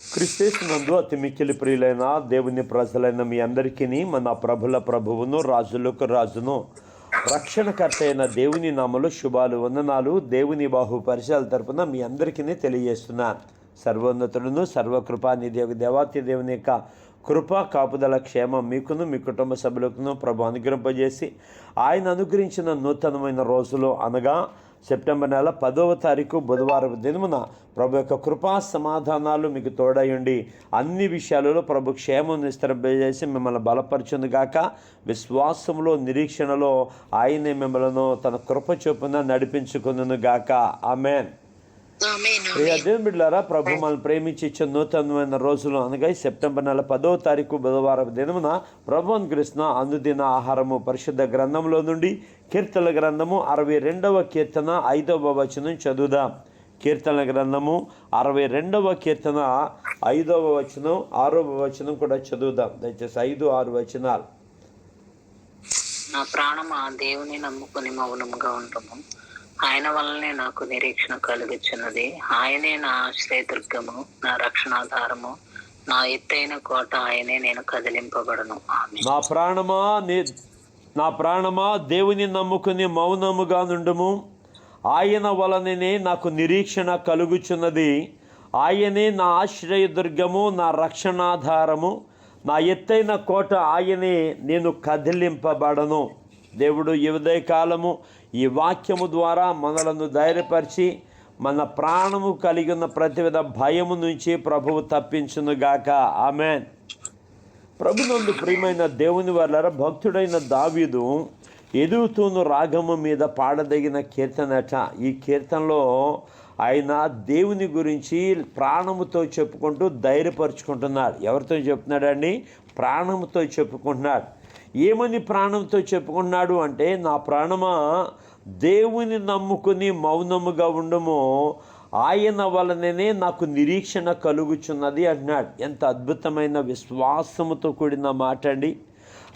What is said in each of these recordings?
క్రిస్తేస్తునందు అతి మిక్కిలి ప్రియులైన దేవుని ప్రజలైన మీ అందరికీ మన ప్రభుల ప్రభువును రాజులకు రాజును రక్షణకర్త అయిన దేవుని నామలు శుభాలు వందనాలు దేవుని బాహు పరిచయాల తరపున మీ అందరికీ తెలియజేస్తున్నాను సర్వోన్నతుడును సర్వకృపానిధి యొక్క దేవాతి దేవుని యొక్క కృపా కాపుదల క్షేమం మీకును మీ కుటుంబ సభ్యులకును ప్రభు అనుగ్రహింపజేసి ఆయన అనుగ్రహించిన నూతనమైన రోజులు అనగా సెప్టెంబర్ నెల పదవ తారీఖు బుధవారం దినమున ప్రభు యొక్క కృపా సమాధానాలు మీకు తోడయుండి అన్ని విషయాలలో ప్రభు క్షేమం నిస్తరింపజేసి మిమ్మల్ని బలపరచును గాక. విశ్వాసంలో నిరీక్షణలో ఆయనే మిమ్మల్ని తన కృప చొప్పున నడిపించుకును గాక. ఆమెన్. ప్రియ దేవుని బిడ్డలారా ప్రభు మనల్ని ప్రేమించి నూతనమైన రోజులు అనగా సెప్టెంబర్ నెల పదవ తారీఖు బుధవారం దినమున ప్రభు అనుగ్రహిస్తున్న అనుదిన ఆహారము పరిశుద్ధ గ్రంథంలో నుండి కీర్తన గ్రంథము అరవై రెండవ కీర్తన ఐదవ వచనం చదువుదాం. కీర్తన గ్రంథము అరవై రెండవ కీర్తన ఐదవ వచనం ఆరవ వచనం కూడా చదువుదాం. దయచేసి ఐదు ఆరు వచనాలు. నా ప్రాణం ఆ దేవుని నమ్ముకుని మౌనముగా ఉండము ఆయన వల్లనే నాకు నిరీక్షణ కలుగుచున్నది ఆయనే నా ఆశ్రయదుర్గము నా రక్షణాధారము నా ఎత్తైన కోట ఆయనే నేను కదిలింపబడను. నా ప్రాణమా నీ నా ప్రాణమా దేవుని నమ్ముకుని మౌనముగా నుండుము. ఆయన వలననే నాకు నిరీక్షణ కలుగుచున్నది. ఆయనే నా ఆశ్రయదుర్గము నా రక్షణాధారము నా ఎత్తైన కోట ఆయనే నేను కదిలింపబడను. దేవుడు ఈ కాలము ఈ వాక్యము ద్వారా మనలను ధైర్యపరిచి మన ప్రాణము కలిగి ఉన్న ప్రతివిధ భయము నుంచి ప్రభువు తప్పించునుగాక ఆమెన్. ప్రభునందు ప్రియమైన దేవుని వల్ల భక్తుడైన దావీదు ఎదుగుతూను రాగము మీద పాడదగిన కీర్తనట ఈ కీర్తనలో ఆయన దేవుని గురించి ప్రాణముతో చెప్పుకుంటూ ధైర్యపరుచుకుంటున్నాడు. ఎవరితో చెప్తున్నాడండి? ప్రాణముతో చెప్పుకుంటున్నాడు. ఏమని ప్రాణంతో చెప్పుకున్నాడు అంటే నా ప్రాణమా దేవుని నమ్ముకుని మౌనముగా ఉండము ఆయన వలననే నాకు నిరీక్షణ కలుగుచున్నది అంటున్నాడు ఎంత అద్భుతమైన విశ్వాసముతో కూడిన మాట అండి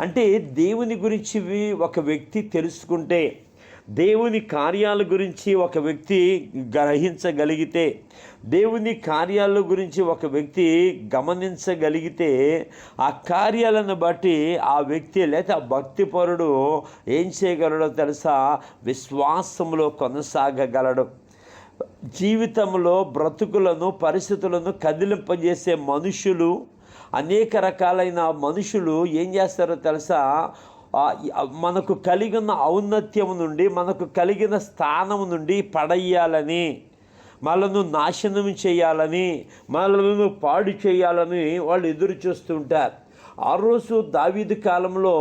అంటే దేవుని గురించి ఒక వ్యక్తి తెలుసుకుంటే దేవుని కార్యాల గురించి ఒక వ్యక్తి గ్రహించగలిగితే దేవుని కార్యాల గురించి ఒక వ్యక్తి గమనించగలిగితే ఆ కార్యాలను బట్టి ఆ వ్యక్తి లేదా ఆ భక్తిపరుడు ఏం చేయగలడో తెలుసా? విశ్వాసంలో కొనసాగగలడు. జీవితంలో బ్రతుకులను పరిస్థితులను కదిలింపజేసే మనుషులు అనేక రకాలైన మనుషులు ఏం చేస్తారో తెలుసా? మనకు కలిగిన ఔన్నత్యము నుండి మనకు కలిగిన స్థానం నుండి పడేయాలని మనను నాశనం చేయాలని మనలను పాడు చేయాలని వాళ్ళు ఎదురు చూస్తుంటారు ఆ రోజు దావీదు కాలంలో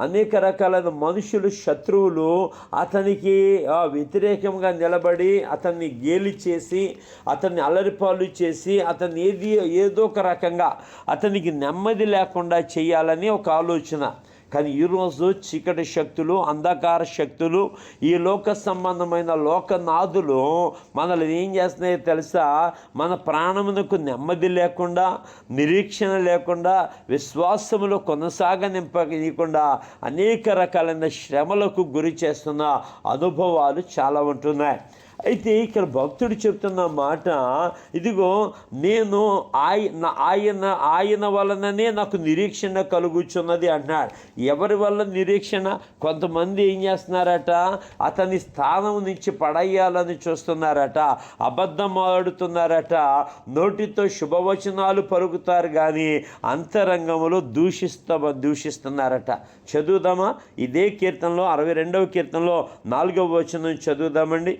అనేక రకాలైన మనుషులు శత్రువులు అతనికి వ్యతిరేకంగా నిలబడి అతన్ని గేలి చేసి అతన్ని అలరిపాలు చేసి అతన్ని ఏది ఏదో ఒక రకంగా అతనికి నెమ్మది లేకుండా చేయాలని ఒక ఆలోచన. కానీ ఈరోజు చీకటి శక్తులు అంధకార శక్తులు ఈ లోక సంబంధమైన లోకనాథులు మనల్ని ఏం చేస్తున్నాయో తెలుసా? మన ప్రాణమునకు నెమ్మది లేకుండా నిరీక్షణ లేకుండా విశ్వాసములో కొనసాగనింపనీయకుండా అనేక రకాలైన శ్రమలకు గురి చేస్తున్న అనుభవాలు చాలా ఉంటున్నాయి. అయితే ఇక్కడ భక్తుడు చెప్తున్న మాట ఇదిగో నేను ఆయన ఆయన ఆయన వలననే నాకు నిరీక్షణ కలుగుచున్నది అన్నాడు ఎవరి వల్ల నిరీక్షణ? కొంతమంది ఏం చేస్తున్నారట? అతని స్థానం నుంచి పడేయాలని చూస్తున్నారట. అబద్ధం ఆడుతున్నారట. నోటితో శుభవచనాలు పలుకుతారు కానీ అంతరంగంలో దూషిస్త దూషిస్తున్నారట. చదువుదామా? ఇదే కీర్తనలో అరవై రెండవ కీర్తనలో నాలుగవ వచనం చదువుదామండి.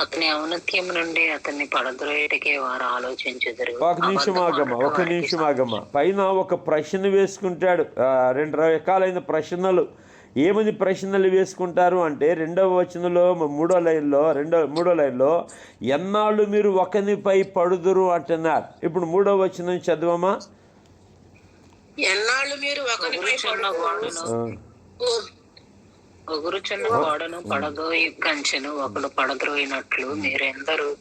అతని ఔన్నత్యం నుండి అతన్ని పడద్రోయటకే వారు ఆలోచించుదురు. ఒక నిమిషం ఆగమ్మ ఒక నిమిషం ఆగమ్మ. పైన ఒక ప్రశ్న వేసుకుంటాడు. రెండు రకాలైన ప్రశ్నలు. ఏమని ప్రశ్నలు వేసుకుంటారు అంటే రెండవ వచనంలో మూడో లైన్లో రెండో మూడో లైన్లో ఎన్నాళ్ళు మీరు ఒకనిపై పడుదురు అంటున్నారు. ఇప్పుడు మూడో వచనం చదవమా ఎన్నాళ్ళు మీరు ఆ, ఒగురుచున్న గోడను పడదోయి కంచెను ఒకడు పడద్రోయినట్లు మీరెందరూ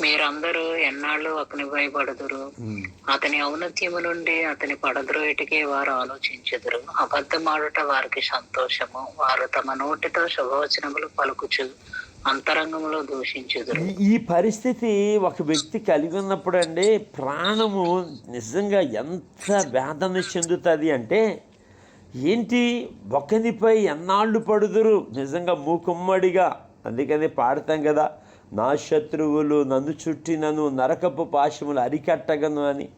మీరందరూ ఎన్నాళ్ళు ఒకనిపై పడదురు ఉమ్. అతని ఔన్నత్యము నుండి అతని పడద్రోయటికే వారు ఆలోచించుదురు. అబద్ధమాడుట వారికి సంతోషము. వారు తమ నోటితో శుభవచనములు పలుకుచు అంతరంగంలో దూషించుదురు. ఈ- ఈ పరిస్థితి ఒక వ్యక్తి కలిగి ఉన్నప్పుడు అండి ప్రాణము నిజంగా ఎంత వేదన చెందుతుంది అంటే ఏంటి? ఒకనిపై ఎన్నాళ్ళు పడుదురు? నిజంగా మూకుమ్మడిగా. అందుకని పాడతాం కదా. నా శత్రువులు నన్ను చుట్టినను నరకపు పాశములు అరికట్టగను అని.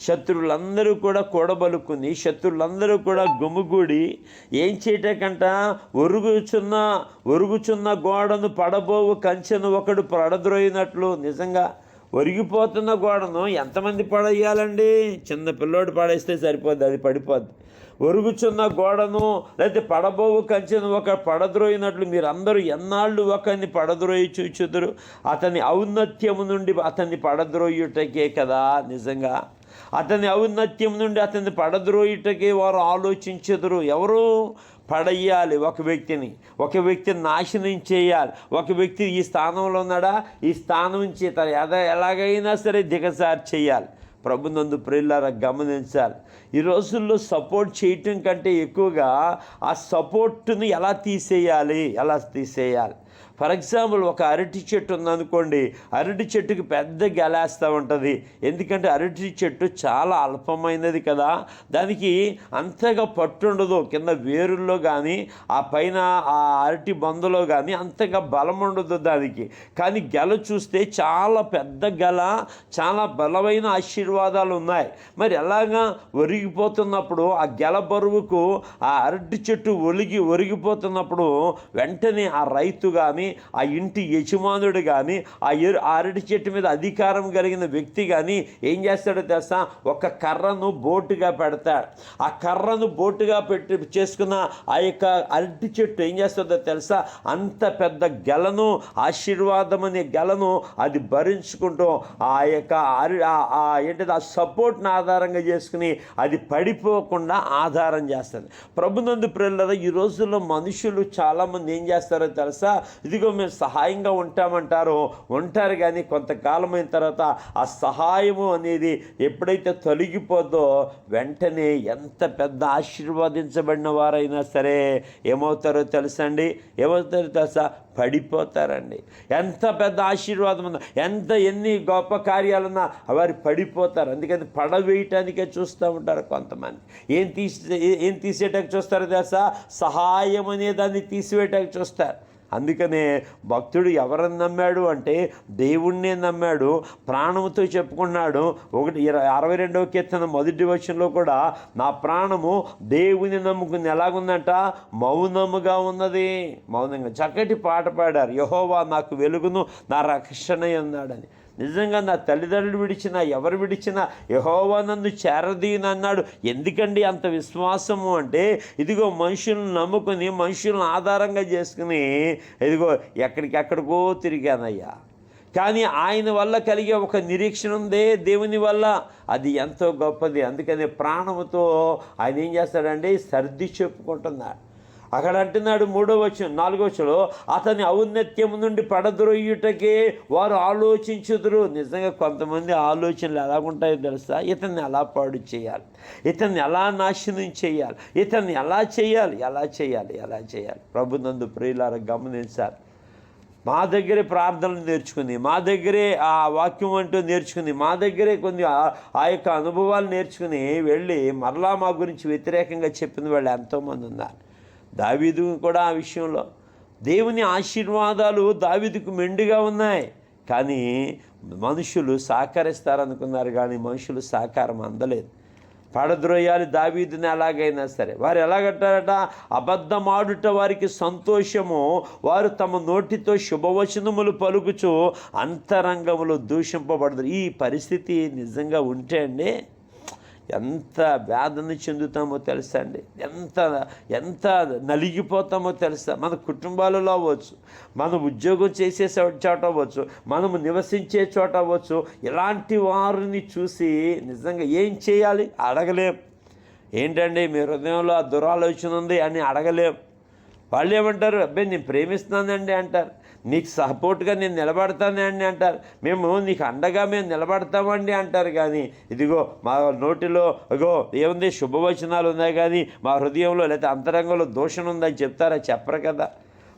శత్రువులందరూ కూడా కూడబలుకుని శత్రువులందరూ కూడా గుమిగూడి ఏం చేయటకంట? ఒరుగుచున్న ఒరుగుచున్న గోడను పడబోవు కంచెను ఒకడు పడద్రోయినట్లు. నిజంగా ఒరిగిపోతున్న గోడను ఎంతమంది పడేయాలండి? చిన్న పిల్లోడు పడేస్తే సరిపోద్ది అది పడిపోద్ది. ఒరుగుచున్న గోడను లేకపోతే పడబోవు కంచెను ఒక పడద్రోయినట్లు మీరందరూ ఎన్నాళ్ళు ఒకరిని పడద్రోయి చూచుదురు? అతని ఔన్నత్యము నుండి అతన్ని పడద్రోయుటకే కదా నిజంగా. అతని ఔన్నత్యం నుండి అతన్ని పడద్రోయుటకే వారు ఆలోచించుదురు. ఎవరు? పడేయాలి ఒక వ్యక్తిని. ఒక వ్యక్తిని నాశనం చేయాలి. ఒక వ్యక్తి ఈ స్థానంలో ఉన్నాడా? ఈ స్థానం నుంచి ఎలాగైనా సరే దిగజారి చేయాలి. ప్రభునందు ప్రియులారా గమనించాలి. ఈ రోజుల్లో సపోర్ట్ చేయటం కంటే ఎక్కువగా ఆ సపోర్ట్ని ఎలా తీసేయాలి? ఎలా తీసేయాలి? ఫర్ ఎగ్జాంపుల్ ఒక అరటి చెట్టు ఉందనుకోండి అరటి చెట్టుకి పెద్ద గెలేస్తూ ఉంటుంది. ఎందుకంటే అరటి చెట్టు చాలా అల్పమైనది కదా. దానికి అంతగా పట్టు ఉండదు కింద వేరుల్లో కానీ ఆ పైన ఆ అరటి బందులో కానీ అంతగా బలం ఉండదు దానికి. కానీ గెల చూస్తే చాలా పెద్ద గెల చాలా బలమైన ఆశీర్వాదాలు ఉన్నాయి. మరి ఎలాగా ఒరిగిపోతున్నప్పుడు ఆ గెల బరువుకు ఆ అరటి చెట్టు ఒలిగి ఒరిగిపోతున్నప్పుడు వెంటనే ఆ రైతు కానీ ఆ ఇంటి యజమానుడు కానీ ఆ ఎరు అరటి చెట్టు మీద అధికారం కలిగిన వ్యక్తి కానీ ఏం చేస్తాడో తెలుసా? ఒక కర్రను బోటుగా పెడతాడు. ఆ కర్రను బోటుగా పెట్టి చేసుకున్న ఆ యొక్క అరటి చెట్టు ఏం చేస్తుందో తెలుసా? అంత పెద్ద గెలను ఆశీర్వాదం అనే గెలను అది భరించుకుంటూ ఆ యొక్క ఆ- ఏంటిది? ఆ సపోర్ట్ని ఆధారంగా చేసుకుని అది పడిపోకుండా ఆధారం చేస్తుంది. ప్రభునందు ప్రిల్లర ఈ రోజుల్లో మనుషులు చాలామంది ఏం చేస్తారో తెలుసా? ఇదిగో మేము సహాయంగా ఉంటామంటారో ఉంటారు కానీ కొంతకాలం అయిన తర్వాత ఆ సహాయము అనేది ఎప్పుడైతే తొలగిపోద్దో వెంటనే ఎంత పెద్ద ఆశీర్వదించబడిన వారైనా సరే ఏమవుతారో తెలుసండి? ఏమవుతారో తెలుసా? పడిపోతారండి. ఎంత పెద్ద ఆశీర్వాదం ఉందో ఎంత ఎన్ని గొప్ప కార్యాలున్నా వారు పడిపోతారు. అందుకని పడవేయటానికే చూస్తూ ఉంటారు కొంతమంది. ఏం తీసి ఏం తీసేటకు చూస్తారో తెలుసా? సహాయం అనే దాన్ని తీసివేయటానికి చూస్తారు. అందుకనే భక్తుడు ఎవరిని నమ్మాడు అంటే దేవుణ్ణే నమ్మాడు. ప్రాణముతో చెప్పుకున్నాడు. ఒకటి ఇర- అరవై రెండవ కీర్తన మొదటి వచనంలో కూడా నా ప్రాణము దేవుని నమ్ముకుని ఎలాగుందంట? మౌనముగా ఉన్నది. మౌనంగా. చక్కటి పాట పాడారు. యహోవా నాకు వెలుగును నా రక్షణ అన్నాడని నిజంగా నా తల్లిదండ్రులు విడిచినా ఎవరు విడిచినా యహోవా నన్ను చేరదీని అన్నాడు. ఎందుకండి అంత విశ్వాసము అంటే ఇదిగో మనుషులను నమ్ముకుని మనుషులను ఆధారంగా చేసుకుని ఇదిగో ఎక్కడికెక్కడికో తిరిగానయ్యా. కానీ ఆయన వల్ల కలిగే ఒక నిరీక్షణ ఉందే దేవుని వల్ల. అది ఎంతో గొప్పది. అందుకని ప్రాణముతో ఆయన ఏం చేస్తాడండి సర్ది చెప్పుకుంటున్నాడు. అక్కడ అంటున్నాడు మూడో వచ్చం నాలుగో వచ్చంలో అతని ఔన్నత్యం నుండి పడద్రోయుటకే వారు ఆలోచించుదురు. నిజంగా కొంతమంది ఆలోచనలు ఎలా ఉంటాయో తెలుసా? ఇతన్ని ఎలా పాడు చేయాలి? ఇతన్ని ఎలా నాశనం చేయాలి? ఇతన్ని ఎలా చేయాలి? ఎలా చేయాలి? ఎలా చేయాలి? ప్రభు నందు ప్రియులారా గమనించాలి మా దగ్గరే ప్రార్థనలు నేర్చుకుంది మా దగ్గరే ఆ వాక్యం అంటూ నేర్చుకుంది మా దగ్గరే కొన్ని ఆ- ఆ యొక్క అనుభవాలు నేర్చుకుని వెళ్ళి మరలా మా గురించి వ్యతిరేకంగా చెప్పిన వాళ్ళు ఎంతోమంది ఉన్నారు. దావీదు కూడా ఆ విషయంలో దేవుని ఆశీర్వాదాలు దావీదుకు మెండుగా ఉన్నాయి. కానీ మనుషులు సహకరిస్తారనుకున్నారు కానీ మనుషులు సహకారం అందలేదు. పడద్రోయాలి దావీదుని ఎలాగైనా సరే. వారు ఎలాగంటారట? అబద్ధమాడుట వారికి సంతోషము. వారు తమ నోటితో శుభవచనములు పలుకుచు అంతరంగములు దూషింపబడదు ఈ పరిస్థితి నిజంగా ఉంటే అండి ఎంత వేదన చెందుతామో తెలుసా అండి? ఎంత ఎంత నలిగిపోతామో తెలుసా? మన కుటుంబాలలో అవ్వచ్చు మనం ఉద్యోగం చేసే చోట అవ్వచ్చు మనము నివసించే చోట అవ్వచ్చు. ఇలాంటి వారిని చూసి నిజంగా ఏం చేయాలి? అడగలేం. ఏంటండి మీ హృదయంలో ఆ దురాలోచన ఉంది అని అడగలేం. వాళ్ళు ఏమంటారు? అబ్బాయి నేను ప్రేమిస్తున్నానండి అంటారు. నీకు సపోర్ట్గా నేను నిలబడతానండి అంటారు. మేము నీకు అండగా మేము నిలబడతామండి అంటారు కానీ ఇదిగో మా నోటిలో ఇగో ఏముంది? శుభవచనాలు ఉన్నాయి కానీ మా హృదయంలో లేకపోతే అంతరంగంలో దోషం ఉందని చెప్తారా? చెప్పరు కదా.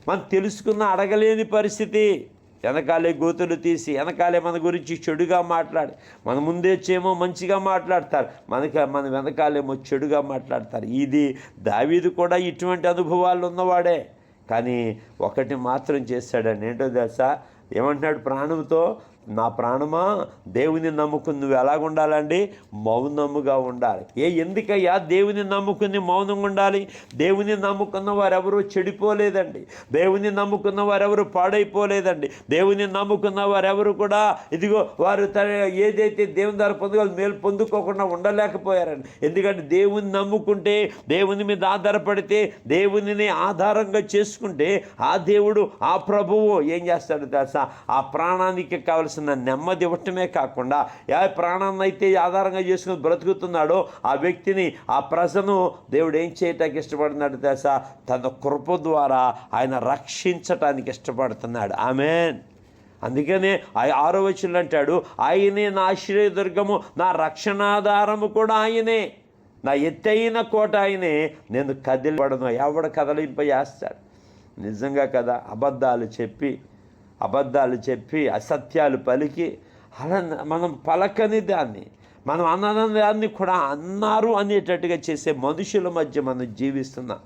మనం తెలుసుకున్న అడగలేని పరిస్థితి. వెనకాలే గోతులు తీసి వెనకాలే మన గురించి చెడుగా మాట్లాడి మన ముందే చేమో మంచిగా మాట్లాడతారు. మనకి మన వెనకాలేమో చెడుగా మాట్లాడతారు. ఇది దావీది కూడా ఇటువంటి అనుభవాలు ఉన్నవాడే. కానీ ఒకటి మాత్రం చేస్తాడని ఏంటో తెలుసా? ఏమంటున్నాడు ప్రాణంతో? నా ప్రాణమా? దేవుని నమ్ముకుని నువ్వు ఎలాగ ఉండాలండి? మౌనముగా ఉండాలి. ఏ ఎందుకయ్యా? దేవుని నమ్ముకుని మౌనంగా ఉండాలి? దేవుని నమ్ముకున్న వారెవరూ చెడిపోలేదండి. దేవుని నమ్ముకున్న వారెవరు పాడైపోలేదండి. దేవుని నమ్ముకున్న వారెవరు కూడా ఇదిగో వారు ఏదైతే దేవుని ద్వారా పొందుకోవాలి మేలు పొందుకోకుండా ఉండలేకపోయారండి ఎందుకంటే దేవుని నమ్ముకుంటే దేవుని మీద ఆధారపడితే దేవునిని ఆధారంగా చేసుకుంటే ఆ దేవుడు ఆ ప్రభువు ఏం చేస్తాడు తెలుసా? ఆ ప్రాణానికి కావలసిన నెమ్మది ఇవ్వటమే కాకుండా ఏ ప్రాణాన్ని అయితే ఆధారంగా చేసుకుని బ్రతుకుతున్నాడో ఆ వ్యక్తిని ఆ ప్రజను దేవుడు ఏం చేయటానికి ఇష్టపడుతున్నాడు తెలుసా? తన కృప ద్వారా ఆయన రక్షించటానికి ఇష్టపడుతున్నాడు. ఆమెన్. అందుకనే ఆ ఆరో వచ్చిన అంటాడు ఆయనే నా ఆశ్రయదుర్గము నా రక్షణాధారము కూడా ఆయనే. నా ఎత్తైన కోట ఆయనే. నేను కదిలిపడను. ఎవడ కదలింప చేస్తాడు నిజంగా కదా అబద్ధాలు చెప్పి అబద్ధాలు చెప్పి అసత్యాలు పలికి అలా మనం పలకని దాన్ని మనం అన్న దాన్ని కూడా అన్నారు అనేటట్టుగా చేసే మనుషుల మధ్య మనం జీవిస్తున్నాం.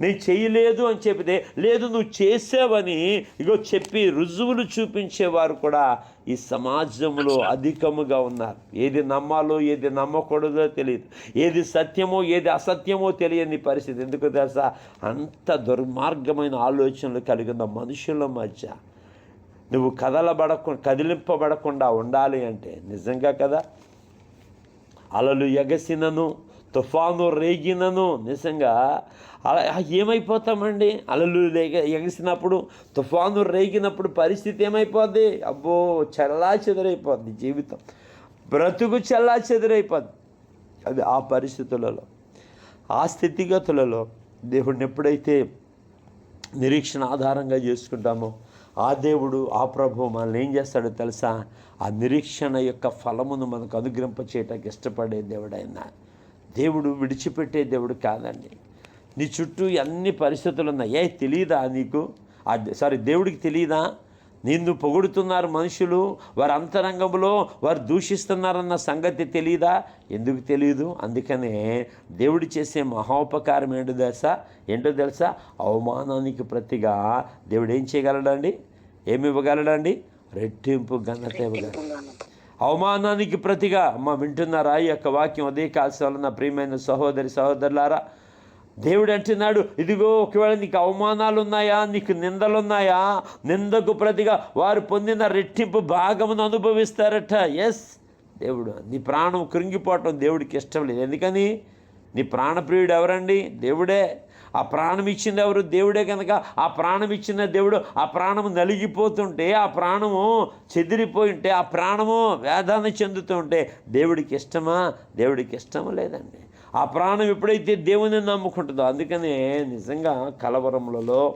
నేను చేయలేదు అని చెబితే లేదు నువ్వు చేసావని ఇగో చెప్పి రుజువులు చూపించేవారు కూడా ఈ సమాజంలో అధికముగా ఉన్నారు. ఏది నమ్మాలో ఏది నమ్మకూడదో తెలియదు. ఏది సత్యమో ఏది అసత్యమో తెలియని పరిస్థితి. ఎందుకు తెలుసా? అంత దుర్మార్గమైన ఆలోచనలు కలిగిన మనుషుల మధ్య నువ్వు కదలబడకు కదిలింపబడకుండా ఉండాలి అంటే నిజంగా కదా? అలలు ఎగసినను తుఫాను రేగినను నిజంగా అలా ఏమైపోతామండి? అలలు లేగ ఎగసినప్పుడు తుఫాను రేగినప్పుడు పరిస్థితి ఏమైపోద్ది? అబ్బో చల్లా చెదరైపోద్ది జీవితం. బ్రతుకు చల్లా చెదరైపోద్ది. అది ఆ పరిస్థితులలో. ఆ స్థితిగతులలో దేవుడిని ఎప్పుడైతే నిరీక్షణ ఆధారంగా చేసుకుంటామో ఆ దేవుడు ఆ ప్రభు మనల్ని ఏం చేస్తాడో తెలుసా? ఆ నిరీక్షణ యొక్క ఫలమును మనకు అనుగ్రహింప చేయటానికి ఇష్టపడే దేవుడైనా దేవుడు విడిచిపెట్టే దేవుడు కాదండి. నీ చుట్టూ అన్ని పరిస్థితులు ఉన్నాయి ఏ తెలియదా నీకు? ఆ సారీ దేవుడికి తెలియదా నిన్ను పొగుడుతున్నారు మనుషులు వారి అంతరంగంలో వారు దూషిస్తున్నారన్న సంగతి తెలియదా ఎందుకు తెలియదు అందుకనే దేవుడు చేసే మహోపకారం ఏంటో తెలుసా? ఏంటో తెలుసా? అవమానానికి ప్రతిగా దేవుడు ఏం చేయగలడండి? ఏమి ఇవ్వగలడండి? రెట్టింపు ఘనత ఇవ్వగలడు. అవమానానికి ప్రతిగా అమ్మ వింటున్నారా? ఈ యొక్క వాక్యం అదే కాల్సిన ప్రియమైన సహోదరి సహోదరులారా దేవుడు అంటున్నాడు ఇదిగో ఒకవేళ నీకు అవమానాలు ఉన్నాయా నీకు నిందలున్నాయా నిందకు ప్రతిగా వారు పొందిన రెట్టింపు భాగమును అనుభవిస్తారట. ఎస్ దేవుడు నీ ప్రాణం కృంగిపోవటం దేవుడికి ఇష్టం లేదు. ఎందుకని? నీ ప్రాణప్రియుడు ఎవరండి? దేవుడే. ఆ ప్రాణం ఇచ్చింది ఎవరు? దేవుడే కనుక. ఆ ప్రాణం ఇచ్చిన దేవుడు ఆ ప్రాణము నలిగిపోతుంటే ఆ ప్రాణము చెదిరిపోయి ఉంటే ఆ ప్రాణము వేదాన్ని చెందుతుంటే దేవుడికి ఇష్టమా? దేవుడికి ఇష్టం లేదండి. ఆ ప్రాణం ఎప్పుడైతే దేవుని నమ్ముకుంటుందో అందుకనే నిజంగా కలవరములలో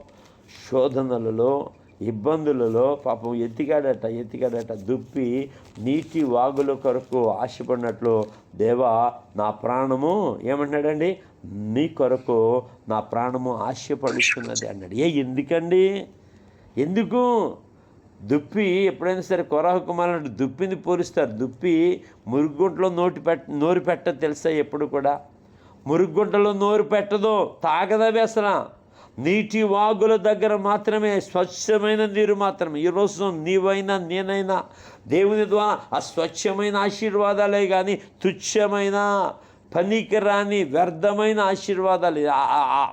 శోధనలలో ఇబ్బందులలో పాపం ఎత్తికాడట ఎత్తికాడట దుప్పి నీటి వాగుల కొరకు ఆశపడినట్లు దేవా నా ప్రాణము ఏమంటున్నాడండి? నీ కొరకు నా ప్రాణము ఆశపడుతున్నది అన్నాడు. ఏ ఎందుకండి? ఎందుకు? దుప్పి ఎప్పుడైనా సరే కొరాహ కుమారుడు దుప్పిని పోలుస్తారు. దుప్పి మురుగుంట్లో నోటి పెట్ట నోరు పెట్ట తెలుసా ఎప్పుడు కూడా? మురుగుంటలో నోరు పెట్టదు తాగదవి అసలు నీటి వాగుల దగ్గర మాత్రమే స్వచ్ఛమైన నీరు మాత్రమే. ఈరోజు నీవైనా నేనైనా దేవుని ద్వారా ఆ స్వచ్ఛమైన ఆశీర్వాదాలే కానీ తుచ్చమైన పనికిరాని వ్యర్థమైన ఆశీర్వాదాలు.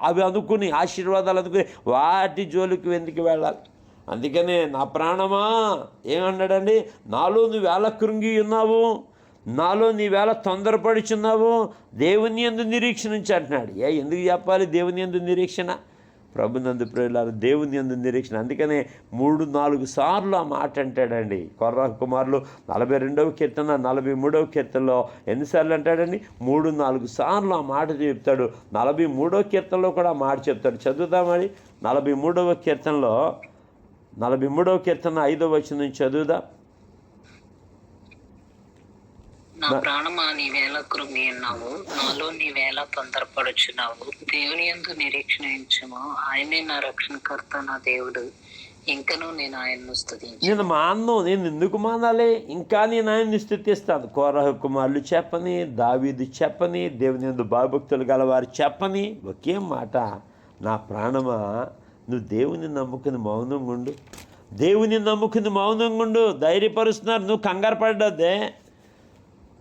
అవి అనుకుని ఆశీర్వాదాలు అనుకుని వాటి జోలికి ఎందుకు వెళ్ళాలి? అందుకనే నా ప్రాణమా? ఏమన్నాడండి? నాలో నువ్వు వేళ కృంగి ఉన్నావు. నాలో నీ వేళ తొందరపడుచున్నావు దేవుని ఎందు నిరీక్షణ నుంచి అంటున్నాడు. ఏ ఎందుకు చెప్పాలి? దేవుని ఎందు నిరీక్షణ? ప్రభునందు ప్రియులారు దేవుని ఎందు నిరీక్షణ. అందుకనే మూడు నాలుగు సార్లు ఆ మాట అంటాడండి. కొర్ర కుమారులు నలభై రెండవ కీర్తన నలభై మూడవ కీర్తనలో ఎన్నిసార్లు అంటాడండి? మూడు నాలుగు సార్లు ఆ మాట చెప్తాడు. నలభై మూడవ కీర్తనలో కూడా ఆ మాట చెప్తాడు. చదువుతామని నలభై మూడవ కీర్తనలో నలభై మూడవ కీర్తన ఐదవ వచ్చిన నుంచి చదువుదా? నా ప్రాణమా నీ వేళ కృమి అన్నావు నాలో నీ వేళ తొందరపడుచున్నావు. దేవుని ఎందు నిరీక్షణ ఉంచుము. ఆయనే నా రక్షణకర్త నా దేవుడు. ఇంకను నేను ఆయన్ను స్తుతించు నేను మాన్ను నేను ఎందుకు మానాలి? ఇంకా నేను ఆయన్ని స్థుతిస్తాను కోరహ కుమారులు చెప్పని దావీదు చెప్పని దేవుని ఎందు భయభక్తులు గలవారు చెప్పని ఒకే మాట నా ప్రాణమా నువ్వు దేవుని నమ్ముకుని మౌనంగా ఉండు. దేవుని నమ్ముకుని మౌనంగా ఉండు. ధైర్యపరుస్తున్నారు. నువ్వు కంగారు పడ్డదే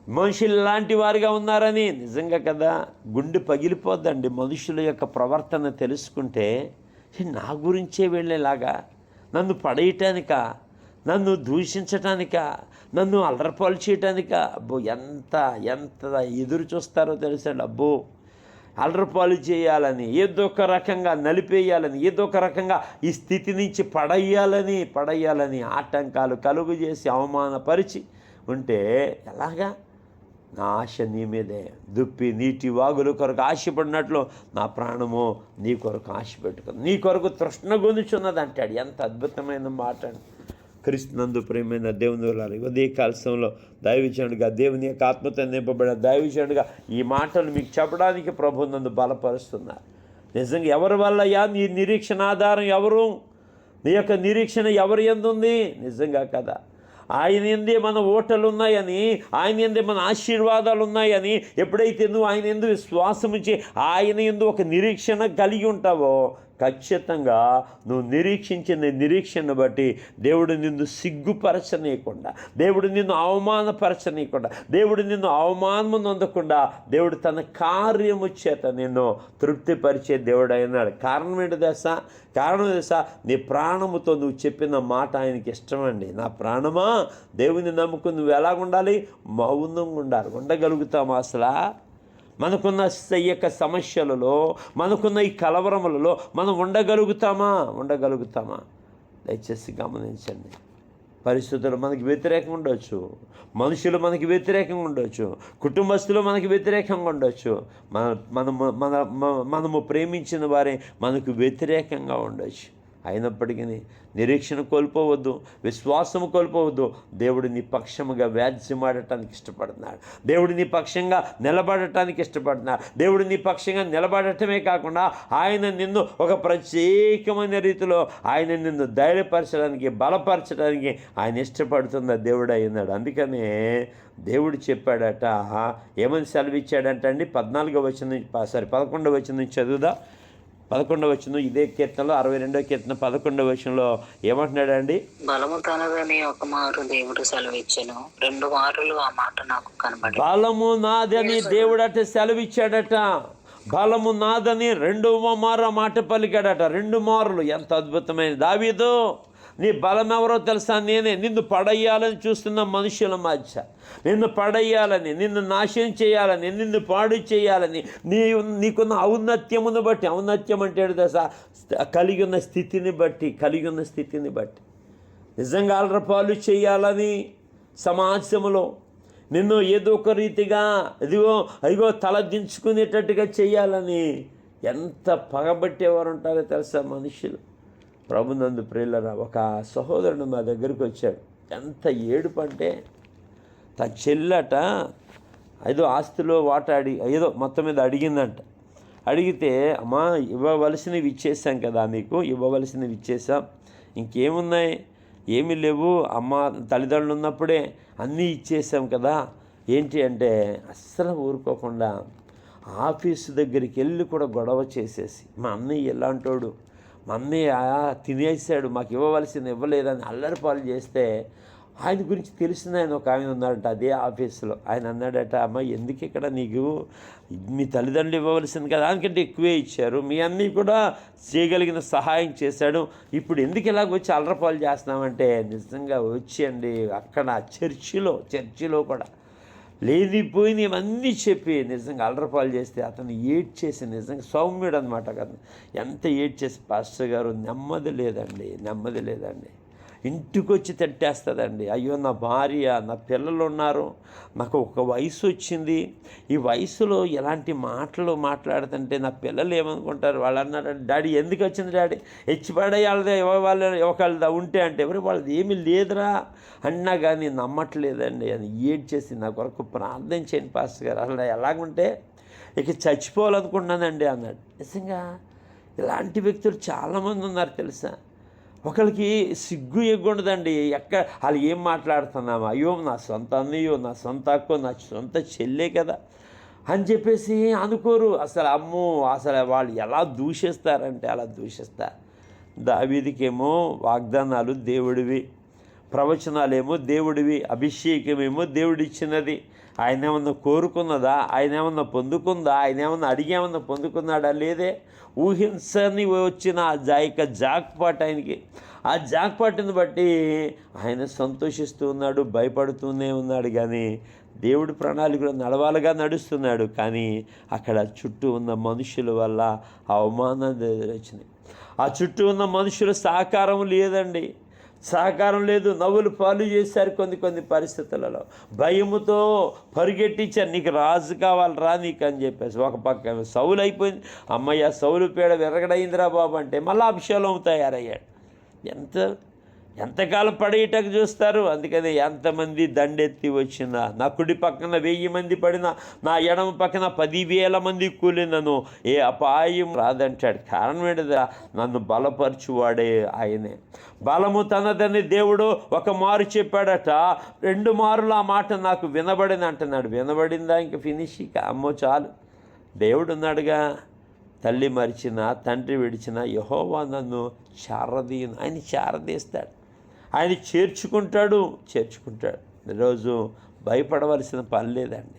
మనుషులు లాంటి వారిగా ఉన్నారని. నిజంగా కదా గుండె పగిలిపోద్దండి. మనుషుల యొక్క ప్రవర్తన తెలుసుకుంటే నా గురించే వెళ్ళేలాగా. నన్ను పడేయటానిక? నన్ను దూషించటానిక? నన్ను అల్లరపాలు చేయటానిక? అబ్బో ఎంత ఎంత ఎదురు చూస్తారో తెలుసండి. అబ్బో అలరపాలు చేయాలని ఏదో ఒక రకంగా నలిపేయాలని ఏదో ఒక రకంగా ఈ స్థితి నుంచి పడేయాలని పడేయాలని ఆటంకాలు కలుగు చేసి అవమానపరిచి ఉంటే ఎలాగా? నా ఆశ నీ మీదే. దుప్పి నీటి వాగుల కొరకు ఆశపడినట్లు నా ప్రాణము నీ కొరకు ఆశ పెట్టుకుంది. నీ కొరకు తృష్ణ గొంతుచున్నది అంటాడు. ఎంత అద్భుతమైన మాట అంటే క్రీస్తునందు ప్రేమైన దేవుని వెళ్ళాలి ఉదయ కాలశంలో దైవజనుడిగా దేవుని యొక్క ఆత్మతో నింపబడిన దైవజనుడిగా ఈ మాటలు మీకు చెప్పడానికి ప్రభు నన్ను బలపరుస్తున్నారు. నిజంగా ఎవరి వల్ల యా నీ నిరీక్షణ ఆధారం ఎవరు? నీ యొక్క నిరీక్షణ ఎవరి ఎందుంది? నిజంగా కదా. ఆయన ఎందే మన ఓటలు ఉన్నాయని ఆయన ఎందే మన ఆశీర్వాదాలు ఉన్నాయని ఎప్పుడైతే నువ్వు ఆయన ఎందు విశ్వాసం ఇచ్చి ఆయన ఎందు ఒక నిరీక్షణ కలిగి ఉంటావో ఖచ్చితంగా నువ్వు నిరీక్షించిన నిరీక్షను బట్టి దేవుడు నిన్ను సిగ్గుపరచనీయకుండా దేవుడు నిన్ను అవమానపరచనీయకుండా దేవుడు నిన్ను అవమానము నొందకుండా దేవుడు తన కార్యము చేత నిన్ను తృప్తిపరిచే దేవుడు అయినాడు. కారణం ఏంటి దశ కారణం దశ నీ ప్రాణముతో నువ్వు చెప్పిన మాట ఆయనకి ఇష్టమండి. నా ప్రాణమా? దేవుని నమ్ముకుని నువ్వు ఎలాగుండాలి? మౌనంగా ఉండాలి. ఉండగలుగుతామా అసలు? మనకున్న ఈ యొక్క సమస్యలలో మనకున్న ఈ కలవరములలో మనం ఉండగలుగుతామా? ఉండగలుగుతామా? దయచేసి గమనించండి. పరిస్థితులు మనకి వ్యతిరేకంగా ఉండొచ్చు. మనుషులు మనకి వ్యతిరేకంగా ఉండొచ్చు. కుటుంబస్తులు మనకి వ్యతిరేకంగా ఉండొచ్చు. మన మనము మన మనము ప్రేమించిన వారే మనకు వ్యతిరేకంగా ఉండొచ్చు. అయినప్పటికీ నిరీక్షణ కోల్పోవద్దు విశ్వాసము కోల్పోవద్దు. దేవుడు నీ పక్షముగా వ్యాజ్యమాడటానికి ఇష్టపడుతున్నాడు. దేవుడు నీ పక్షంగా నిలబడటానికి ఇష్టపడుతున్నాడు. దేవుడు నీ పక్షంగా నిలబడటమే కాకుండా ఆయన నిన్ను ఒక ప్రత్యేకమైన రీతిలో ఆయన నిన్ను ధైర్యపరచడానికి బలపరచడానికి ఆయన ఇష్టపడుతున్న దేవుడు అయినాడు అందుకనే దేవుడు చెప్పాడట ఏమని సెలవిచ్చాడంటే అండి పద్నాలుగో వచ్చిన సారీ పదకొండవ వచ్చిన నుంచి చదువుదా? పదకొండవ వచనం ఇదే కీర్తనలో అరవై రెండవ కీర్తన పదకొండవ వచనంలో ఏమంటున్నాడండి బలము తనదని ఒక మారు దేవుడు సెలవిచ్చెను. రెండు మారులు ఆ మాట నాకు కనబడి బలము నాదని దేవుడట సెలవిచ్చాడట. బలము నాదని రెండవ మారు ఆ మాట పలికాడట. రెండు మారులు. ఎంత అద్భుతమైన దావీదు. నీ బలం ఎవరో తెలుసా? నేనే. నిన్ను పడేయాలని చూస్తున్న మనుషుల మధ్య. నిన్ను పడేయాలని నిన్ను నాశనం చేయాలని నిన్ను పాడు చేయాలని నీ నీకున్న ఔన్నత్యమును బట్టి ఔన్నత్యం అంటే దశ తెలుసా? కలిగి ఉన్న స్థితిని బట్టి కలిగి ఉన్న స్థితిని బట్టి. నిజంగా అల్రపాలు చేయాలని సమాజంలో నిన్ను ఏదో ఒక రీతిగా ఇదిగో అదిగో తల దించుకునేటట్టుగా చేయాలని ఎంత పగబట్టేవారు ఉంటారో తెలుసా మనుషులు? ప్రభునందు ప్రియులరా ఒక సహోదరుడు మా దగ్గరికి వచ్చాడు. ఎంత ఏడుపు అంటే తన చెల్లట ఏదో ఆస్తిలో అడిగి ఏదో మొత్తం మీద అడిగిందంట. అడిగితే అమ్మా ఇవ్వవలసినవి ఇచ్చేసాం కదా మీకు ఇవ్వవలసినవి ఇచ్చేసాం. ఇంకేమున్నాయి? ఏమీ లేవు. అమ్మ తల్లిదండ్రులు ఉన్నప్పుడే అన్నీ ఇచ్చేసాం కదా. ఏంటి అంటే అస్సలు ఊరుకోకుండా ఆఫీసు దగ్గరికి వెళ్ళి కూడా గొడవ చేసేసి మా అన్నయ్య ఎలాంటోడు మమ్మీ తినేసాడు మాకు ఇవ్వవలసింది ఇవ్వలేదని అల్లరిపాలు చేస్తే ఆయన గురించి తెలిసిన ఆయన ఒక ఆయన ఉన్నాడట అదే ఆఫీసులో. ఆయన అన్నాడట అమ్మ ఎందుకు ఇక్కడ నీకు మీ తల్లిదండ్రులు ఇవ్వవలసింది కదా? దానికంటే ఎక్కువే ఇచ్చారు. మీ అన్నీ కూడా చేయగలిగిన సహాయం చేశాడు. ఇప్పుడు ఎందుకు ఇలాగ వచ్చి అల్లరపాలు చేస్తున్నామంటే నిజంగా వచ్చేయండి అక్కడ చర్చిలో చర్చిలో కూడా లేనిపోయిన ఇవన్నీ చెప్పి నిజంగా అల్లరపాలు చేస్తే అతను ఏడ్ చేసి నిజంగా సౌమ్యుడు అనమాట కదా. ఎంత ఏడ్ చేసి పాస్టర్ గారు నెమ్మది లేదండి నెమ్మది లేదండి. ఇంటికి వచ్చి తిట్టేస్తుందండి. అయ్యో నా భార్య నా పిల్లలు ఉన్నారు నాకు ఒక వయసు వచ్చింది ఈ వయసులో ఎలాంటి మాటలు మాట్లాడుతుంటే నా పిల్లలు ఏమనుకుంటారు? వాళ్ళు అన్నారు డాడీ? ఎందుకు వచ్చింది డాడీ హెచ్చిపడేయాలదే వాళ్ళ ఒకళ్ళదా ఉంటే అంటే ఎవరు వాళ్ళది ఏమీ లేదురా అన్నా కానీ నమ్మట్లేదండి. అని ఏడ్చేసి నా కొరకు ప్రార్థన చేయండి పాస్టర్ గారు. అసలు ఎలాగుంటే ఇక చచ్చిపోవాలనుకుంటున్నానండి అన్నాడు. నిజంగా ఇలాంటి వ్యక్తులు చాలామంది ఉన్నారు తెలుసా? ఒకరికి సిగ్గు ఎగ్గుండదండి ఎక్క వాళ్ళు ఏం మాట్లాడుతున్నామా అయ్యో నా సొంత అన్నయ్యో నా సొంత అక్కో నా సొంత చెల్లే కదా అని చెప్పేసి అనుకోరు. అసలు అమ్మో అసలు వాళ్ళు ఎలా దూషిస్తారంటే అలా దూషిస్తారు. దావీదికేమో వాగ్దానాలు దేవుడివి ప్రవచనాలేమో దేవుడివి అభిషేకమేమో దేవుడిచ్చినది. ఆయన ఏమన్నా కోరుకున్నదా? ఆయన ఏమన్నా పొందుకుందా? ఆయన ఏమన్నా అడిగేమన్నా పొందుకున్నాడా? లేదే. ఊహించని వచ్చిన ఆ జాయిక జాక్పాట్ ఆయనకి. ఆ జాక్పాట్ని బట్టి ఆయన సంతోషిస్తూ ఉన్నాడు భయపడుతూనే ఉన్నాడు. కానీ దేవుడి ప్రణాళికలో నడవాలుగా నడుస్తున్నాడు. కానీ అక్కడ చుట్టూ ఉన్న మనుషుల వల్ల అవమానం వచ్చినాయి. ఆ చుట్టూ ఉన్న మనుషుల సహకారం లేదండి. సహకారం లేదు నవ్వులు పాలు చేశారు కొన్ని కొన్ని పరిస్థితులలో. భయముతో పరిగెట్టించారు నీకు రాజు కావాలి రా నీకు అని చెప్పేసి. ఒక పక్క సౌలు అయిపోయింది. అమ్మయ్య సౌలు పేడ విరగడైందిరా బాబు అంటే మళ్ళీ అభిషేలం తయారయ్యాడు. ఎంత ఎంతకాలం పడేయటకు చూస్తారు? అందుకని ఎంతమంది దండెత్తి వచ్చినా నా కుడి పక్కన వెయ్యి మంది పడిన నా ఎడమ పక్కన పదివేల మంది కూలినను ఏ అపాయం రాదంటాడు. కారణం ఏంటిదా నన్ను బలపరచువాడే ఆయనే. బలము తనదని దేవుడు ఒక మారు చెప్పాడట. రెండు మారులు ఆ మాట నాకు వినబడింది అంటున్నాడు. వినబడిందా? ఇంక ఫినిష్ ఇక? అమ్మో చాలు. దేవుడు ఉన్నాడుగా తల్లి మరిచిన తండ్రి విడిచిన యహోవా నన్ను చారదీయను ఆయన చారదీస్తాడు ఆయన చేర్చుకుంటాడు చేర్చుకుంటాడు. ఈరోజు భయపడవలసిన పని లేదండి.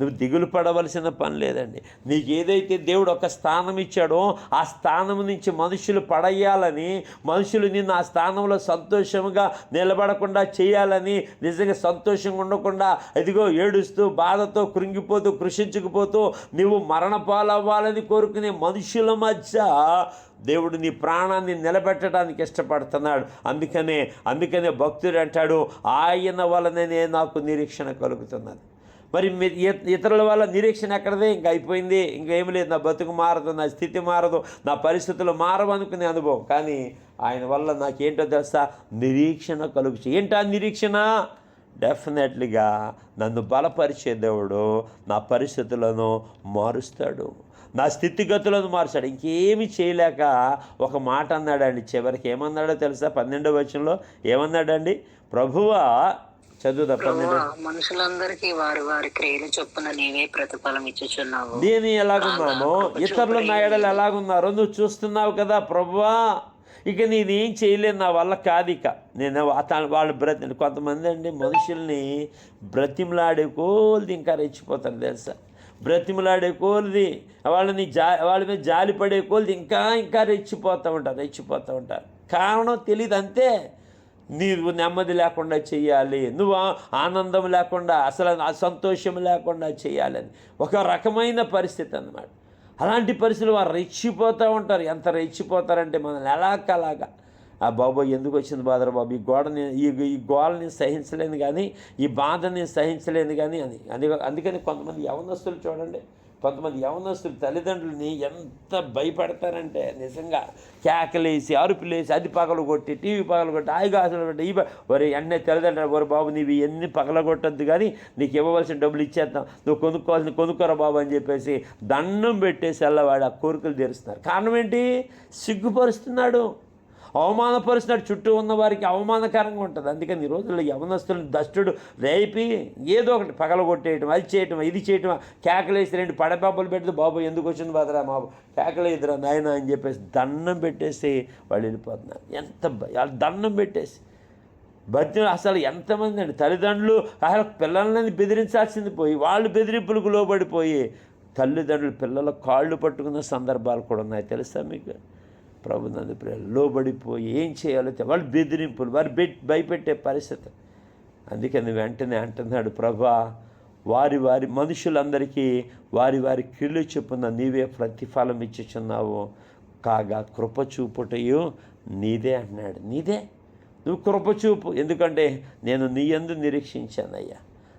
నువ్వు దిగులు పడవలసిన పని లేదండి. నీకు ఏదైతే దేవుడు ఒక స్థానం ఇచ్చాడో ఆ స్థానం నుంచి మనుషులు పడేయాలని మనుషులు నిన్ను ఆ స్థానంలో సంతోషంగా నిలబడకుండా చేయాలని నిజంగా సంతోషంగా ఉండకుండా ఇదిగో ఏడుస్తూ బాధతో కృంగిపోతూ కృషించకపోతూ నువ్వు మరణ పాలవ్వాలని కోరుకునే మనుషుల మధ్య దేవుడు నీ ప్రాణాన్ని నిలబెట్టడానికి ఇష్టపడుతున్నాడు. అందుకనే అందుకనే భక్తుడు అంటాడు ఆయన వలననే నాకు నిరీక్షణ కలుగుతున్నది. మరి ఇతరుల వల్ల నిరీక్షణ ఎక్కడదే? ఇంక అయిపోయింది. ఇంకేం లేదు. నా బతుకు మారదు నా స్థితి మారదు నా పరిస్థితులు మారవు అనుకునే అనుభవం. కానీ ఆయన వల్ల నాకేంటో తెలుసా? నిరీక్షణ కలుగు ఏంటా నిరీక్షణ? డెఫినెట్లీగా నన్ను బలపరిచే దేవుడు నా పరిస్థితులను మారుస్తాడు. నా స్థితిగతులను మార్చాడు ఇంకేమి చేయలేక ఒక మాట అన్నాడండి. చివరికి ఏమన్నాడో తెలుసా? పన్నెండవ వచనంలో ఏమన్నాడండి? ప్రభువా ప్రభువా, మనుషులందరికీ వారి వారి క్రియలు చొప్పున నీవే ప్రతిఫలం ఇచ్చుచున్నావు. నేను ఎలాగున్నానో ఇతరులు నా ఎడలు ఎలాగున్నారో నువ్వు చూస్తున్నావు కదా ప్రభువా ఇక నేనేం చేయలేను నా వల్ల కాదు ఇక నేను వాళ్ళు బ్రతి కొంతమంది అండి మనుషుల్ని బ్రతిమలాడే కోల్ది ఇంకా రెచ్చిపోతారు తెలుసా? బ్రతిమలాడే కోల్ది వాళ్ళని జా వాళ్ళ మీద జాలి పడే కోల్ది ఇంకా ఇంకా రెచ్చిపోతూ ఉంటారు రెచ్చిపోతూ ఉంటారు. కారణం తెలియదు అంతే నీవు నెమ్మది లేకుండా చేయాలి. నువ్వు ఆనందం లేకుండా అసలు సంతోషం లేకుండా చేయాలని. ఒక రకమైన పరిస్థితి అన్నమాట. అలాంటి పరిస్థితులు వారు రెచ్చిపోతూ ఉంటారు. ఎంత రెచ్చిపోతారంటే మనల్ని ఎలాగలాగా. ఆ బాబోయ్ ఎందుకు వచ్చింది బాధరా బాబు? ఈ గోడని ఈ ఈ గోడని సహించలేను కానీ ఈ బాధని సహించలేను కానీ అని. అందుకని కొంతమంది యవనస్తులు చూడండి. కొంతమంది యవనస్తులు తల్లిదండ్రులని ఎంత భయపడతారంటే నిజంగా కేకలేసి అరుపులేసి అది పగలు కొట్టి టీవీ పగలు కొట్టి ఆయుగాసులు కొట్టి ఈ వరే అన్నీ తల్లిదండ్రులు ఒరే బాబు నీవి ఎన్ని పగలగొట్టద్దు కానీ నీకు ఇవ్వవలసిన డబ్బులు ఇచ్చేద్దాం. నువ్వు కొనుక్కోవాల్సిన కొనుక్కోరా బాబు అని చెప్పేసి దండం పెట్టేసి వెళ్ళవాడు ఆ కోరికలు తీరుస్తున్నారు. కారణం ఏంటి? సిగ్గుపరుస్తున్నాడు. అవమానపరిచినట్టు చుట్టూ ఉన్న వారికి అవమానకరంగా ఉంటుంది. అందుకని ఈ రోజుల్లో యవనస్తులను దష్టుడు రేపి ఏదో ఒకటి పగలగొట్టేయటం అది చేయటం ఇది చేయటం కేకలేసి రెండు పడబాబులు పెడితే బాబు ఎందుకు వచ్చింది బాదరా బాబు కేకలేదురా నాయన అని చెప్పేసి దండం పెట్టేసి వాళ్ళు వెళ్ళిపోతున్నారు. ఎంత వాళ్ళు దండం పెట్టేసి. బతి అసలు ఎంతమంది అండి? తల్లిదండ్రులు అసలు పిల్లలని బెదిరించాల్సింది పోయి వాళ్ళు బెదిరింపులకు లోబడిపోయి తల్లిదండ్రులు పిల్లల కాళ్ళు పట్టుకున్న సందర్భాలు కూడా ఉన్నాయి. తెలుసా మీకు? ప్రభు నందు లోబడిపోయి ఏం చేయాలో వాళ్ళు బెదిరింపులు వారు భయపెట్టే పరిస్థితి. అందుకని వెంటనే అంటున్నాడు ప్రభా వారి వారి మనుషులందరికీ వారి వారి కీళ్ళు చెప్పున నీవే ప్రతిఫలం ఇచ్చుచున్నావు. కాగా కృప చూపుటయు నీదే అన్నాడు. నీదే? నువ్వు కృప చూపు. ఎందుకంటే నేను నీ యందు నిరీక్షించానయ్యా.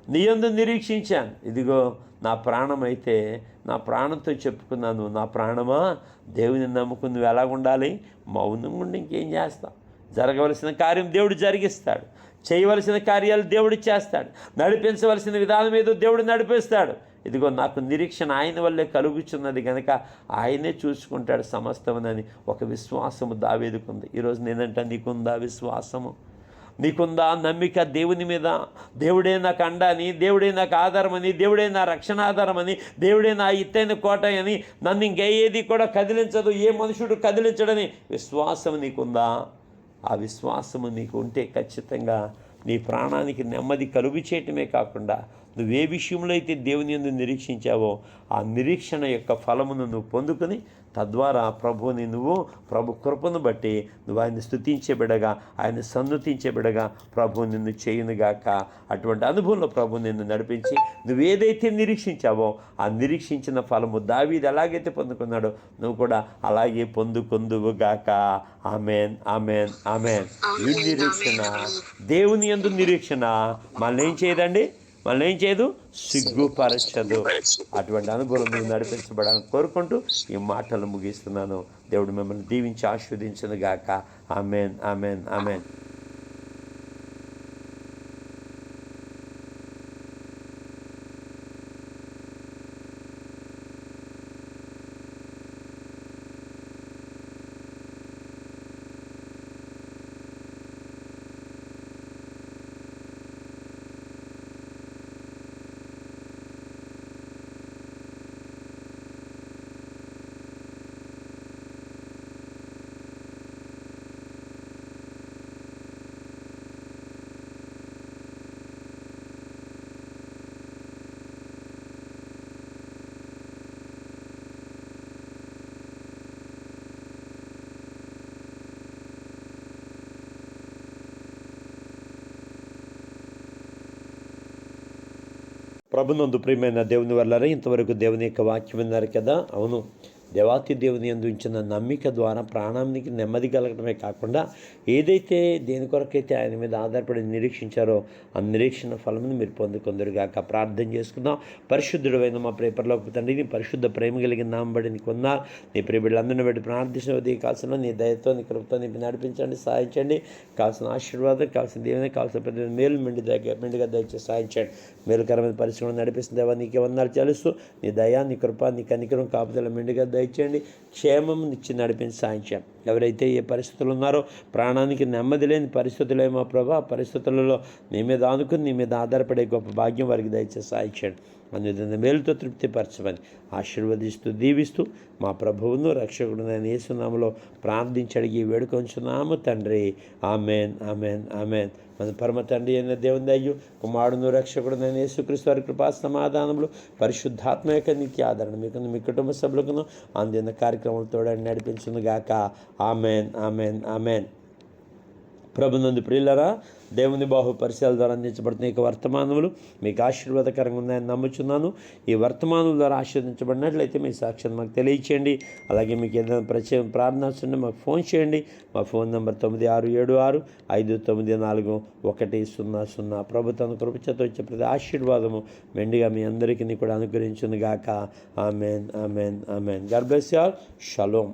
నీయందు నీ యందు నిరీక్షించాను. ఇదిగో నా ప్రాణం అయితే నా ప్రాణంతో చెప్పుకున్నాను. నా ప్రాణమా? దేవుని నమ్ముకుని నువ్వు ఎలా ఉండాలి? మౌనంగా ఉండి ఇంకేం చేస్తావు? జరగవలసిన కార్యం దేవుడు జరిగిస్తాడు. చేయవలసిన కార్యాలు దేవుడు చేస్తాడు. నడిపించవలసిన విధానం ఏదో దేవుడు నడిపిస్తాడు. ఇదిగో నాకు నిరీక్షణ ఆయన వల్లే కలుగుచున్నది కనుక ఆయనే చూసుకుంటాడు సమస్తమనని ఒక విశ్వాసము దావేదుకుంది. ఈరోజు నేనంట నీకుందా విశ్వాసము? నీకుందా నమ్మిక దేవుని మీద? దేవుడే నాకు అండని దేవుడే నాకు ఆధారమని దేవుడే నా రక్షణ ఆధారమని దేవుడే నా ఇత్తైన కోట అని నన్ను ఇంకేది కూడా కదిలించదు ఏ మనుషుడు కదిలించడని విశ్వాసం నీకుందా? ఆ విశ్వాసము నీకు ఉంటే ఖచ్చితంగా నీ ప్రాణానికి నెమ్మది కలుగు చేయటమే కాకుండా నువ్వే విషయంలో అయితే దేవుని ఎందు నిరీక్షించావో ఆ నిరీక్షణ యొక్క ఫలమును నువ్వు పొందుకొని తద్వారా ప్రభువుని నువ్వు ప్రభు కృపను బట్టి నువ్వు ఆయన స్థుతించే బిడగా ఆయన సన్నుతించే బిడగా ప్రభు నిన్ను చేయునుగాక. అటువంటి అనుభవంలో ప్రభు నిన్ను నడిపించి నువ్వు ఏదైతే నిరీక్షించావో ఆ నిరీక్షించిన ఫలము దావీది ఎలాగైతే పొందుకున్నాడో నువ్వు కూడా అలాగే పొందుకొందువుగాక. Amen amen amen. ఈ నిరీక్షణ దేవుని యందు నిరీక్షణ. మళ్ళీ ఏం చేయదండి? మళ్ళీ ఏం చేయదు? సిగ్గుపరచదు. అటువంటి అనుభవం నువ్వు నడిపించబడాలని కోరుకుంటూ ఈ మాటలు ముగిస్తున్నాను. దేవుడు మిమ్మల్ని దీవించి ఆస్వాదించను గాక ఆమెన్ ఆమెన్ ఆమెన్. ప్రభునందు ప్రియమైన దేవుని వల్లరే ఇంతవరకు దేవుని యొక్క వాక్యం విన్నారు కదా? అవును. దేవాతి దేవుని అందించిన నమ్మిక ద్వారా ప్రాణానికి నెమ్మది కలగడమే కాకుండా ఏదైతే దేని కొరకైతే ఆయన మీద ఆధారపడి నిరీక్షించారో ఆ నిరీక్షణ ఫలమును మీరు పొందుకుందరుగాక. ప్రార్థన చేసుకుందాం. పరిశుద్ధుడైన మా ప్రేపర్లోకి తండ్రి నీ పరిశుద్ధ ప్రేమ కలిగిన నామబడి నీకు ఉన్నారు నీ ప్రేమిళ్ళందరిని బట్టి ప్రార్థించిన కాల్సిన నీ దయతో నీ కృపతో నీ నడిపించండి సహాయించండి కావాల్సిన ఆశీర్వాదం కావాల్సిన దేవుని కావాల్సిన ప్రతి మేలు మెండి దగ్గర మెండుగా దయచేసి సహాయించండి మేలుకరమైన పరిశ్రమ నడిపిస్తుంది దేవా నీకే వందలు చెల్లిస్తూ నీ దయా నీ కృప నీ కనికరం కాపుదల మెండుగా దయచేయండి క్షేమంనిచ్చి నడిపించి సాయించాం ఎవరైతే ఏ పరిస్థితులు ఉన్నారో ప్రాణానికి నెమ్మది లేని పరిస్థితులేమో ప్రభా ఆ పరిస్థితులలో నీ మీద ఆనుకుని నీ మీద ఆధారపడే గొప్ప భాగ్యం వారికి దయచేసి సాయించండి అందులో మేలుతో తృప్తిపరచమని ఆశీర్వదిస్తూ దీవిస్తూ మా ప్రభువును రక్షకుడు నేను ఏసునామలో ప్రార్థించడిగి వేడుకొంచున్నాము తండ్రి. Amen amen amen. మన పరమ తండ్రి అయిన దేవుని దయ్యు కుమారుడును రక్షకుడునైన యేసుక్రీస్తు వారి కృపా సమాధానములు పరిశుద్ధాత్మ యొక్క నిత్య ఆదరణ మీకు మీ కుటుంబ సభ్యులకును అందిన కార్యక్రమాలతో నడిపించును గాక ఆమెన్ ఆమెన్ ఆమెన్. ప్రభునందు ప్రియులరా దేవుని బాహు పరిశీల ద్వారా అందించబడుతున్న ఈ వర్తమానములు మీకు ఆశీర్వాదకరంగా ఉన్నాయని నమ్ముచున్నాను. ఈ వర్తమానం ద్వారా ఆశీర్వదించబడినట్లయితే మీ సాక్ష్యం మాకు తెలియచేయండి. అలాగే మీకు ఏదైనా ప్రత్యేక ప్రార్థన ఉంటే మాకు ఫోన్ చేయండి. మా ఫోన్ నెంబర్ తొమ్మిది ఆరు ఏడు ఆరు ఐదు తొమ్మిది నాలుగు ఒకటి సున్నా సున్నా. ప్రభుత్వం కృపచేత వచ్చే ప్రతి ఆశీర్వాదము మెండుగా మీ అందరికీ కూడా అనుగ్రహించును గాక ఆమెన్ ఆమెన్. ఆమెన్ గర్భస్యాల్ షలోమ్